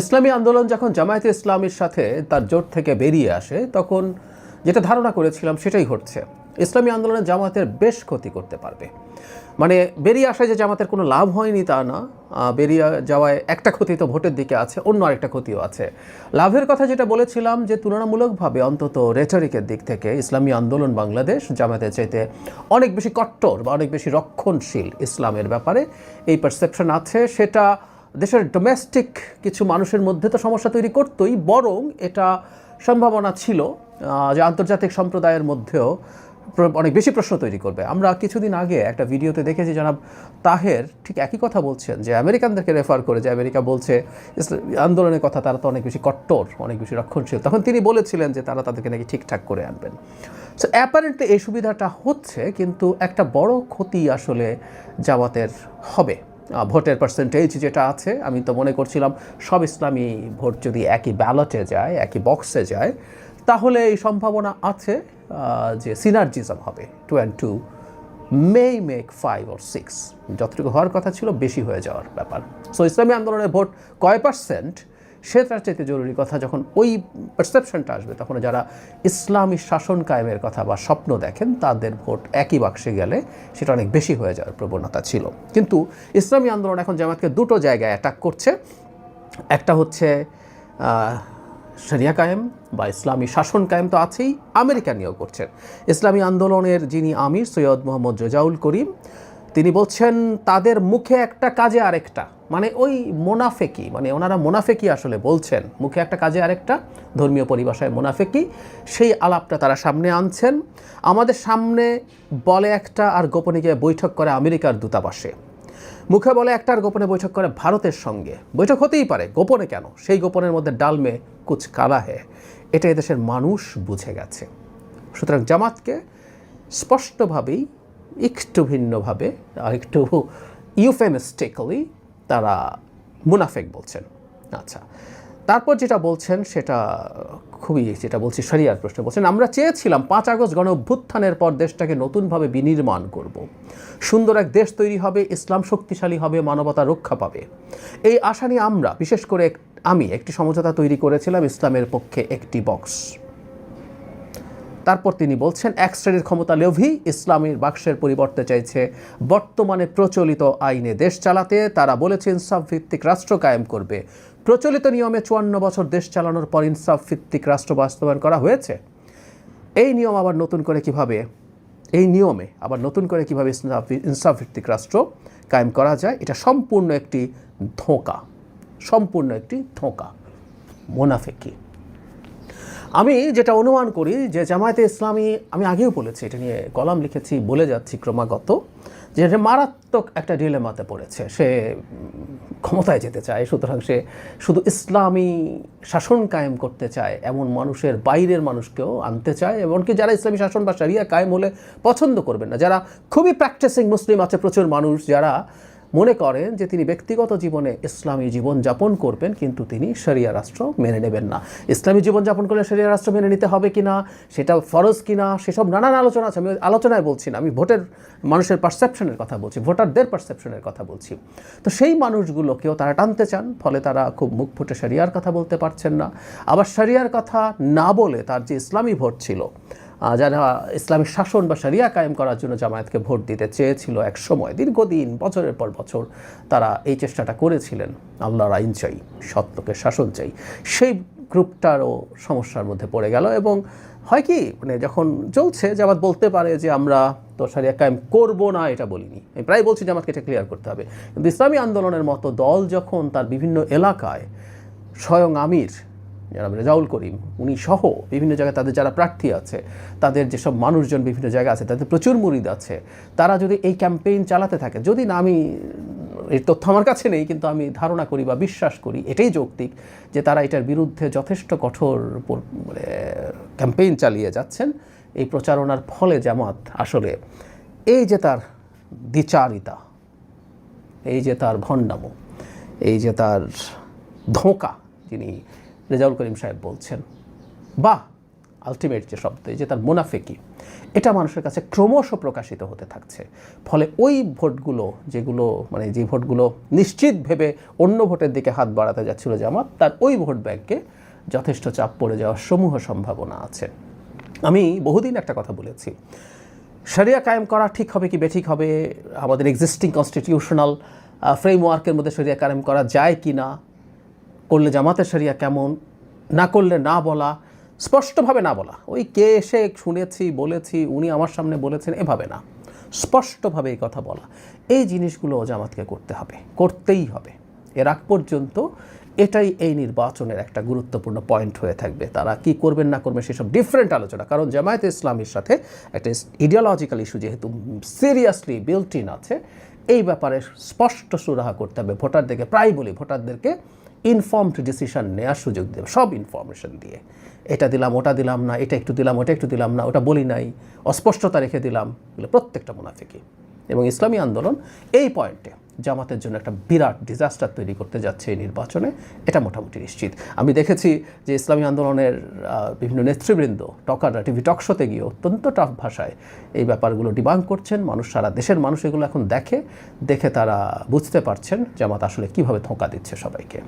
ইসলামী আন্দোলন যখন জামায়াতে ইসলামের সাথে তার জোট থেকে বেরিয়ে আসে, তখন যেটা ধারণা করেছিলাম সেটাই ঘটছে। ইসলামী আন্দোলনের জামাতের বেশ ক্ষতি করতে পারবে। মানে বেরিয়ে আসায় যে জামাতের কোনো লাভ হয়নি তা না। বেরিয়ে যাওয়ায় একটা ক্ষতি তো ভোটের দিকে আছে, অন্য আরেকটা ক্ষতিও আছে। লাভের কথা যেটা বলেছিলাম যে তুলনামূলকভাবে অন্তত রেটারিকের দিক থেকে ইসলামী আন্দোলন বাংলাদেশ জামাতের চাইতে অনেক বেশি কট্টর বা অনেক বেশি রক্ষণশীল ইসলামের ব্যাপারে এই পারসেপশন আছে। সেটা দেশের ডোমেস্টিক কিছু মানুষের মধ্যে তো সমস্যা তৈরি করতোই, বরং এটা সম্ভাবনা ছিল যে আন্তর্জাতিক সম্প্রদায়ের মধ্যেও অনেক বেশি প্রশ্ন তৈরি করবে। আমরা কিছুদিন আগে একটা ভিডিওতে দেখেছি জনাব তাহের ঠিক একই কথা বলছেন, যে আমেরিকানদেরকে রেফার করে যে আমেরিকা বলছে আন্দোলনের কথা তারা তো অনেক বেশি কট্টর, অনেক বেশি রক্ষণশীল। তখন তিনি বলেছিলেন যে তারা তাদেরকে নাকি ঠিকঠাক করে আনবেন। সো অ্যাপারেন্টলি এই সুবিধাটা হচ্ছে, কিন্তু একটা বড় ক্ষতি আসলে জামাতের হবে। ভোটের পার্সেন্টেজ যেটা আছে, আমি তো মনে করছিলাম সব ইসলামী ভোট যদি একই ব্যালটে যায়, একই বক্সে যায়, তাহলে এই সম্ভাবনা আছে যে সিনার্জিজম হবে। Two and two may make five or six যতটুকু হওয়ার কথা ছিল, বেশি হয়ে যাওয়ার ব্যাপার। সো ইসলামী আন্দোলনের ভোট কয় পার্সেন্ট সেটার চাইতে জরুরি কথা যখন ওই পারসেপশনটা আসবে, তখন যারা ইসলামী শাসন কায়েমের কথা বা স্বপ্ন দেখেন, তাদের ভোট একই বাক্সে গেলে সেটা অনেক বেশি হয়ে যাওয়ার প্রবণতা ছিল। কিন্তু ইসলামী আন্দোলন এখন জামাতকে দুটো জায়গায় অ্যাটাক করছে। একটা হচ্ছে শরিয়া কায়েম বা ইসলামী শাসন কায়েম তো আছেই, আমেরিকা নিয়েও করছেন। ইসলামী আন্দোলনের যিনি আমির সৈয়দ মোহাম্মদ রেজাউল করিম, তিনি বলছেন, তাদের মুখে একটা কাজে আরেকটা। মানে ওই মোনাফেকি মানে ওনারা মোনাফেকি আসলে বলছেন। মুখে একটা কাজে আরেকটা, ধর্মীয় পরিভাষায় মোনাফেকি। সেই আলাপটা তারা সামনে আনছেন। আমাদের সামনে বলে একটা আর গোপনে গিয়ে বৈঠক করে আমেরিকার দূতাবাসে। মুখে বলে একটা আর গোপনে বৈঠক করে ভারতের সঙ্গে। বৈঠক হতেই পারে, গোপনে কেন? সেই গোপনের মধ্যে ডালমে কুচ কালা হে। এটা এদেশের মানুষ বুঝে গেছে। সুতরাং জামাতকে স্পষ্টভাবেই, একটু ভিন্নভাবে, আর একটু ইউফেমিস্টিক্যালি তারা মুনাফেক বলছেন। আচ্ছা তারপর যেটা বলছেন সেটা খুবই যেটা বলছি শরিয়ার প্রশ্ন বলছেন, আমরা চেয়েছিলাম পাঁচ আগস্ট গণ অভ্যুত্থানের পর দেশটাকে নতুনভাবে বিনির্মাণ করব। সুন্দর এক দেশ তৈরি হবে, ইসলাম শক্তিশালী হবে, মানবতা রক্ষা পাবে। এই আশা নিয়ে আমরা, বিশেষ করে আমি একটি সমঝোতা তৈরি করেছিলাম ইসলামের পক্ষে একটি বক্স। তারপর তিনি বলছেন, এক শ্রেণির ক্ষমতা লোভী, ইসলামের বাক্সের পরিবর্তে চাইছে বর্তমানে প্রচলিত আইনে দেশ চালাতে। তারা বলেছে ইনসাফ ভিত্তিক রাষ্ট্র কায়েম করবে। প্রচলিত নিয়মে চুয়ান্ন বছর দেশ চালানোর পর ইনসাফ ভিত্তিক রাষ্ট্র বাস্তবায়ন করা হয়েছে। এই নিয়ম আবার নতুন করে কীভাবে, এই নিয়মে আবার নতুন করে কীভাবে ইনসাফ ভিত্তিক রাষ্ট্র কায়েম করা যায়, এটা সম্পূর্ণ একটি ধোঁকা। সম্পূর্ণ একটি ধোঁকা। মোনাফেকি। আমি যেটা অনুমান করি যে জামায়াতে ইসলামী, আমি আগেও বলেছি, এটা নিয়ে কলাম লিখেছি, বলে যাচ্ছি ক্রমাগত, যে মারাত্মক একটা ডিলেমাতে পড়েছে। সে ক্ষমতায় যেতে চায়, সুতরাং সে শুধু ইসলামী শাসন কায়েম করতে চায়, এমন মানুষের বাইরের মানুষকেও আনতে চায়, এমনকি যারা ইসলামী শাসন বা সারিয়া কায়েম হলে পছন্দ করবেন না। যারা খুবই প্র্যাকটিসিং মুসলিম আছে, প্রচুর মানুষ, যারা মনে করেন যে তিনি ব্যক্তিগত জীবনে ইসলামী জীবন যাপন করবেন, কিন্তু তিনি শরিয়া রাষ্ট্র মেনে নেবেন না। ইসলামী জীবন যাপন করলে শরিয়া রাষ্ট্র মেনে নিতে হবে কিনা সেটা ফরজ কিনা সেসব নানান আলোচনা আছে। আমি আলোচনায় বলছি না, আমি ভোটের, মানুষের পারসেপশনের কথা বলছি, ভোটারদের পারসেপশনের কথা বলছি। তো সেই মানুষগুলোকেও তারা টানতে চান, ফলে তারা খুব মুখ ফুটে শরিয়ার কথা বলতে পারছেন না। আবার শরিয়ার কথা না বলে তার যে ইসলামী ভোট ছিল যারা ইসলামিক শাসন বা সারিয়া কায়েম করার জন্য জামায়াতকে ভোট দিতে চেয়েছিল এক সময়, দীর্ঘদিন, বছরের পর বছর তারা এই চেষ্টাটা করেছিলেন। আল্লাহর আইন চাই, সত্যকে শাসন চাই। সেই গ্রুপটারও সমস্যার মধ্যে পড়ে গেল এবং হয় কি মানে যখন চলছে, জামাত বলতে পারে যে আমরা তো সারিয়া কায়েম করব না, এটা বলিনি। আমি প্রায় বলছি জামাতকে এটা ক্লিয়ার করতে হবে। কিন্তু ইসলামী আন্দোলনের মতো দল যখন তার বিভিন্ন এলাকায় স্বয়ং আমির জনাব রেজাউল করিম, উনি সহ বিভিন্ন জায়গায় তাদের যারা প্রার্থী আছে, তাদের যেসব মানুষজন বিভিন্ন জায়গায় আছে, তাদের প্রচুর মুরিদ আছে, তারা যদি এই ক্যাম্পেইন চালাতে থাকে, যদি না আমি এই তথ্য আমার কাছে নেই, কিন্তু আমি ধারণা করি বা বিশ্বাস করি, এটাই যৌক্তিক যে তারা এটার বিরুদ্ধে যথেষ্ট কঠোর মানে ক্যাম্পেইন চালিয়ে যাচ্ছেন। এই প্রচারণার ফলে জামাত আসলে এই যে তার দ্বিচারিতা, এই যে তার ভণ্ডামো, এই যে তার ধোঁকা যিনি রেজাউল করিম সাহেব বলছেন, বাহ আলটিমেট যে শব্দ যে তার মুনাফেকি, এটা মানুষের কাছে ক্রমশ প্রকাশিত হতে থাকছে। ফলে ওই ভোটগুলো যেগুলো মানে যে ভোটগুলো নিশ্চিত ভেবে অন্য ভোটের দিকে হাত বাড়াতে যাচ্ছিল জামাত, তার ওই ভোট ব্যাংকে যথেষ্ট চাপ পড়ে যাওয়ার সমূহ সম্ভাবনা আছে। আমি বহুদিন একটা কথা বলেছি, শরিয়া কায়েম করা ঠিক হবে কি বেঠিক হবে? আমাদের এক্সিস্টিং কনস্টিটিউশনাল ফ্রেমওয়ার্কের মধ্যে শরিয়া কায়েম করা যায় কি না? করলে জামাতের শরিয়া কেমন? না করলে না বলা, স্পষ্টভাবে না বলা। ওই কে এসে শুনেছি, বলেছি, উনি আমার সামনে বলেছেন, এভাবে না। স্পষ্টভাবে এই কথা বলা। এই জিনিসগুলো জামাতকে করতে হবে, করতেই হবে। এর আগ পর্যন্ত এটাই এই নির্বাচনের একটা গুরুত্বপূর্ণ পয়েন্ট হয়ে থাকবে। তারা কি করবেন, না করবেন, সেসব ডিফারেন্ট আলোচনা। কারণ জামায়াতে ইসলামীর সাথে একটা ইডিওলজিক্যাল ইস্যু যেহেতু সিরিয়াসলি বিল্ট ইন আছে, এই ব্যাপারে স্পষ্ট সুরাহা করতে হবে। ভোটারদেরকে, প্রায় বলি, ভোটারদেরকে ইনফর্মড ডিসিশন নেওয়ার সুযোগ দেবে, সব ইনফরমেশন দিয়ে। এটা দিলাম, ওটা দিলাম না, এটা একটু দিলাম, ওটা একটু দিলাম না, ওটা বলি নাই, অস্পষ্টতা রেখে দিলাম, এগুলো প্রত্যেকটা মুনাফিকি এবং ইসলামী আন্দোলন এই পয়েন্টে জামাতের জন্য একটা বিরাট ডিজাস্টার তৈরি করতে যাচ্ছে এই নির্বাচনে, এটা মোটামুটি নিশ্চিত। আমি দেখেছি যে ইসলামী আন্দোলনের বিভিন্ন নেতৃবৃন্দ টকাররা টিভি টকশোতে গিয়ে অত্যন্ত টাফ ভাষায় এই ব্যাপারগুলো ডিবাঙ্ক করছেন, মানুষ সারা দেশের মানুষ এগুলো এখন দেখে দেখে তারা বুঝতে পারছেন জামাত আসলে কীভাবে ধোঁকা দিচ্ছে সবাইকে।